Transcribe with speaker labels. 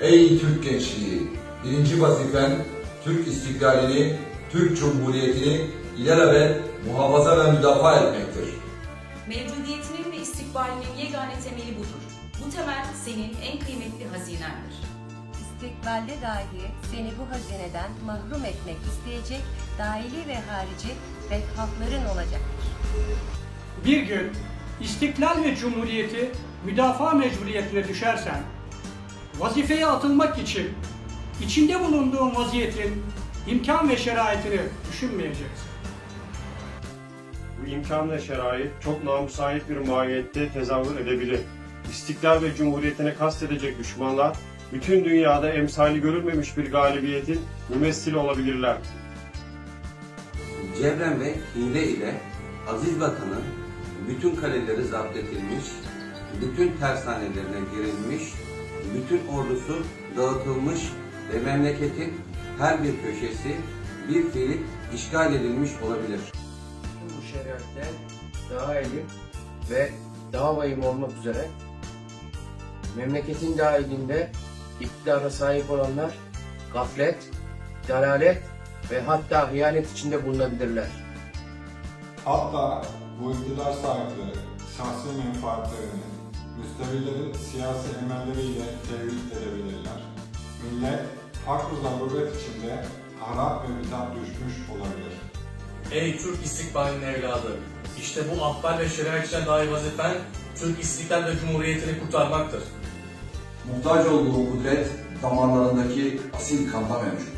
Speaker 1: Ey Türk gençliği! Birinci vazifen Türk istiklalini, Türk Cumhuriyeti'ni ilelebet muhafaza ve müdafaa etmektir.
Speaker 2: Mevcudiyetinin ve istikbalinin yegane temeli budur. Bu temel senin en kıymetli hazinendir.
Speaker 3: İstikbalde dahi seni bu hazineden mahrum etmek isteyecek dahili ve harici bedhafların olacaktır.
Speaker 4: Bir gün istiklal ve cumhuriyeti müdafaa mecburiyetine düşersen, vazifeye atılmak için içinde bulunduğun vaziyetin imkan ve şeraitini düşünmeyeceksin.
Speaker 5: Bu imkan ve şerait çok namusayip bir mahiyette tezahür edebilir. İstiklal ve cumhuriyetine kastedecek düşmanlar, bütün dünyada emsali görülmemiş bir galibiyetin mümessili olabilirler.
Speaker 6: Cevren ve hile ile aziz vatanın bütün kaleleri zapt edilmiş, bütün tersanelerine girilmiş, bütün ordusu dağıtılmış ve memleketin her bir köşesi bir fiil işgal edilmiş olabilir.
Speaker 7: bu şeriatten daha elim ve daha vahim olmak üzere memleketin dahilinde iktidara sahip olanlar gaflet, dalalet ve hatta hıyanet içinde bulunabilirler.
Speaker 8: Hatta bu iktidar sahipleri şahsi menfaatlerini müstevillerin siyasi emelleriyle tevhid edebilirler. Millet farklı zaruret içinde harap ve bitap düşmüş olabilir.
Speaker 9: Ey Türk istikbalinin evladı! İşte bu ahval ve şeriatçıya dair vazifen Türk istiklal ve cumhuriyetini kurtarmaktır.
Speaker 1: Muhtaç olduğu kudret damarlarındaki asil kanda mevcut.